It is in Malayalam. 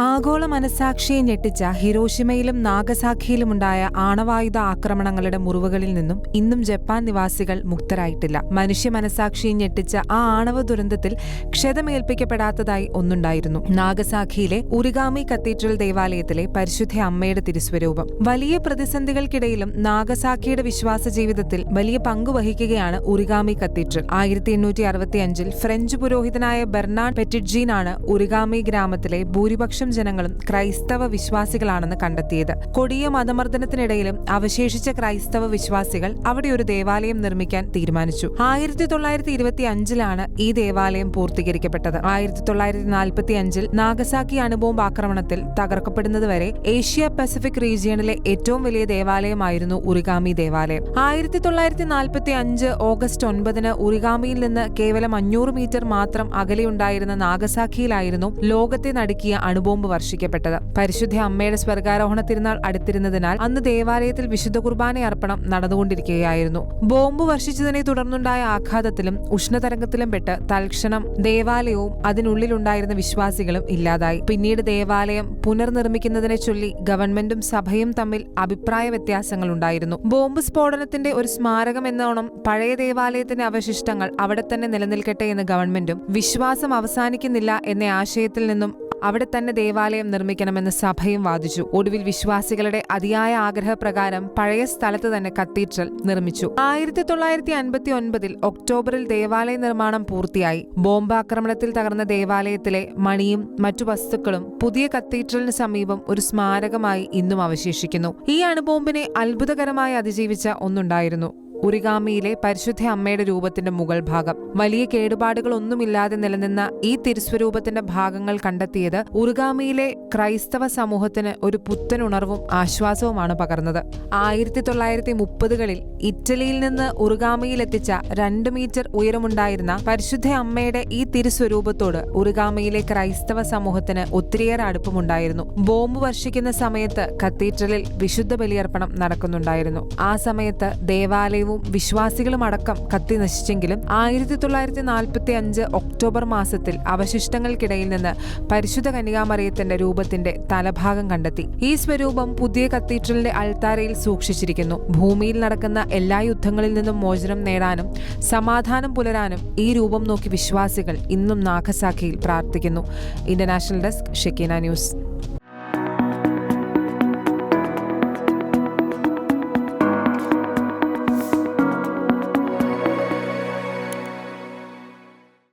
ആഗോള മനസാക്ഷിയെ ഞെട്ടിച്ച ഹിരോഷിമയിലും നാഗസാഖിയിലുമുണ്ടായ ആണവായുധ ആക്രമണങ്ങളുടെ മുറിവുകളിൽ നിന്നും ഇന്നും ജപ്പാൻ നിവാസികൾ മുക്തരായിട്ടില്ല. മനുഷ്യ മനസാക്ഷിയെ ഞെട്ടിച്ച ആ ആണവ ദുരന്തത്തിൽ ക്ഷതമേൽപ്പിക്കപ്പെടാത്തതായി ഒന്നുണ്ടായിരുന്നു. നാഗസാഖിയിലെ ഉറിഗാമി കത്തീഡ്രൽ ദേവാലയത്തിലെ പരിശുദ്ധ അമ്മയുടെ തിരുസ്വരൂപം. വലിയ പ്രതിസന്ധികൾക്കിടയിലും നാഗസാഖിയുടെ വിശ്വാസ ജീവിതത്തിൽ വലിയ പങ്ക് വഹിക്കുകയാണ് ഉറിഗാമി കത്തീഡ്രൽ. ആയിരത്തി എണ്ണൂറ്റി അറുപത്തിയഞ്ചിൽ ഫ്രഞ്ച് പുരോഹിതനായ ബെർണാഡ് പെറ്റിഡ്ജീനാണ് ഉറിഗാമി ഗ്രാമത്തിലെ ഭൂരിപക്ഷം ജനങ്ങളും ക്രൈസ്തവ വിശ്വാസികളാണെന്ന് കണ്ടെത്തിയത്. കൊടിയ മതമർദ്ദനത്തിനിടയിലും അവശേഷിച്ച ക്രൈസ്തവ വിശ്വാസികൾ അവിടെ ഒരു ദേവാലയം നിർമ്മിക്കാൻ തീരുമാനിച്ചു. ആയിരത്തി തൊള്ളായിരത്തി ഇരുപത്തി അഞ്ചിലാണ് ഈ ദേവാലയം പൂർത്തീകരിക്കപ്പെട്ടത്. ആയിരത്തി തൊള്ളായിരത്തി നാൽപ്പത്തി അഞ്ചിൽ നാഗസാക്കി അണുബോംബ് ആക്രമണത്തിൽ തകർക്കപ്പെടുന്നതുവരെ ഏഷ്യ പസഫിക് റീജിയണിലെ ഏറ്റവും വലിയ ദേവാലയമായിരുന്നു ഉറിഗാമി ദേവാലയം. ആയിരത്തി തൊള്ളായിരത്തി നാൽപ്പത്തി അഞ്ച് ഓഗസ്റ്റ് ഒൻപതിന് ഉറിഗാമിയിൽ നിന്ന് കേവലം അഞ്ഞൂറ് മീറ്റർ മാത്രം അകലെയുണ്ടായിരുന്ന നാഗസാക്കിയിലായിരുന്നു ലോകത്തെ നടുക്കിയ അണുബോംബ് വർഷിക്കപ്പെട്ടത്. പരിശുദ്ധ അമ്മയുടെ സ്വർഗാരോഹണ തിരുനാൾ അടുത്തിരുന്നതിനാൽ അന്ന് ദേവാലയത്തിൽ വിശുദ്ധ കുർബാന അർപ്പണം നടന്നുകൊണ്ടിരിക്കുകയായിരുന്നു. ബോംബ് വർഷിച്ചതിനെ തുടർന്നുണ്ടായ ആഘാതത്തിലും ഉഷ്ണതരംഗത്തിലും പെട്ട് തൽക്ഷണം ദേവാലയവും അതിനുള്ളിലുണ്ടായിരുന്ന വിശ്വാസികളും ഇല്ലാതായി. പിന്നീട് ദേവാലയം പുനർനിർമ്മിക്കുന്നതിനെ ചൊല്ലി ഗവൺമെന്റും സഭയും തമ്മിൽ അഭിപ്രായ വ്യത്യാസങ്ങൾ ഉണ്ടായിരുന്നു. ബോംബ് സ്ഫോടനത്തിന്റെ ഒരു സ്മാരകം എന്നോണം പഴയ ദേവാലയത്തിന്റെ അവശിഷ്ടങ്ങൾ അവിടെ തന്നെ നിലനിൽക്കട്ടെ എന്ന് ഗവൺമെന്റും വിശ്വാസം അവസാനിക്കുന്നില്ല എന്ന ആശയത്തിൽ നിന്നും അവിടെ തന്നെ ദേവാലയം നിർമ്മിക്കണമെന്ന് സഭയും വാദിച്ചു. ഒടുവിൽ വിശ്വാസികളുടെ അതിയായ ആഗ്രഹപ്രകാരം പഴയ സ്ഥലത്ത് തന്നെ കത്തീഡ്രൽ നിർമ്മിച്ചു. ആയിരത്തി തൊള്ളായിരത്തി അൻപത്തി ഒൻപതിൽ ഒക്ടോബറിൽ ദേവാലയ നിർമ്മാണം പൂർത്തിയായി. ബോംബാക്രമണത്തിൽ തകർന്ന ദേവാലയത്തിലെ മണിയും മറ്റു വസ്തുക്കളും പുതിയ കത്തീഡ്രലിന് സമീപം ഒരു സ്മാരകമായി ഇന്നും അവശേഷിക്കുന്നു. ഈ അണുബോംബിനെ അത്ഭുതകരമായി അതിജീവിച്ച ഒന്നുണ്ടായിരുന്നു. ഉറിഗാമിയിലെ പരിശുദ്ധ അമ്മയുടെ രൂപത്തിന്റെ മുകൾ ഭാഗം. വലിയ കേടുപാടുകളൊന്നുമില്ലാതെ നിലനിന്ന ഈ തിരുസ്വരൂപത്തിന്റെ ഭാഗങ്ങൾ കണ്ടെത്തിയത് ഉറുഗാമിയിലെ ക്രൈസ്തവ സമൂഹത്തിന് ഒരു പുത്തനുണർവും ആശ്വാസവുമാണ് പകർന്നത്. ആയിരത്തി തൊള്ളായിരത്തി മുപ്പതുകളിൽ ഇറ്റലിയിൽ നിന്ന് ഉറുഗാമയിലെത്തിച്ച രണ്ട് മീറ്റർ ഉയരമുണ്ടായിരുന്ന പരിശുദ്ധ അമ്മയുടെ ഈ തിരുസ്വരൂപത്തോട് ഉറുഗാമയിലെ ക്രൈസ്തവ സമൂഹത്തിന് ഒത്തിരിയേറെ അടുപ്പമുണ്ടായിരുന്നു. ബോംബ് വർഷിക്കുന്ന സമയത്ത് കത്തീഡ്രലിൽ വിശുദ്ധ ബലിയർപ്പണം നടക്കുന്നുണ്ടായിരുന്നു. ആ സമയത്ത് ദേവാലയവും വിശ്വാസികളും അടക്കം കത്തി നശിച്ചെങ്കിലും ആയിരത്തി തൊള്ളായിരത്തി നാൽപ്പത്തി അഞ്ച് ഒക്ടോബർ മാസത്തിൽ അവശിഷ്ടങ്ങൾക്കിടയിൽ നിന്ന് പരിശുദ്ധ കന്യകാമറിയത്തിന്റെ രൂപത്തിന്റെ തലഭാഗം കണ്ടെത്തി. ഈ സ്വരൂപം പുതിയ കത്തീഡ്രലിന്റെ അൾത്താരയിൽ സൂക്ഷിച്ചിരിക്കുന്നു. ഭൂമിയിൽ നടക്കുന്ന എല്ലാ യുദ്ധങ്ങളിൽ നിന്നും മോചനം നേടാനും സമാധാനം പുലരാനും ഈ രൂപം നോക്കി വിശ്വാസികൾ ഇന്നും നാഗസാഖിയിൽ പ്രാർത്ഥിക്കുന്നു. International desk Shekina news.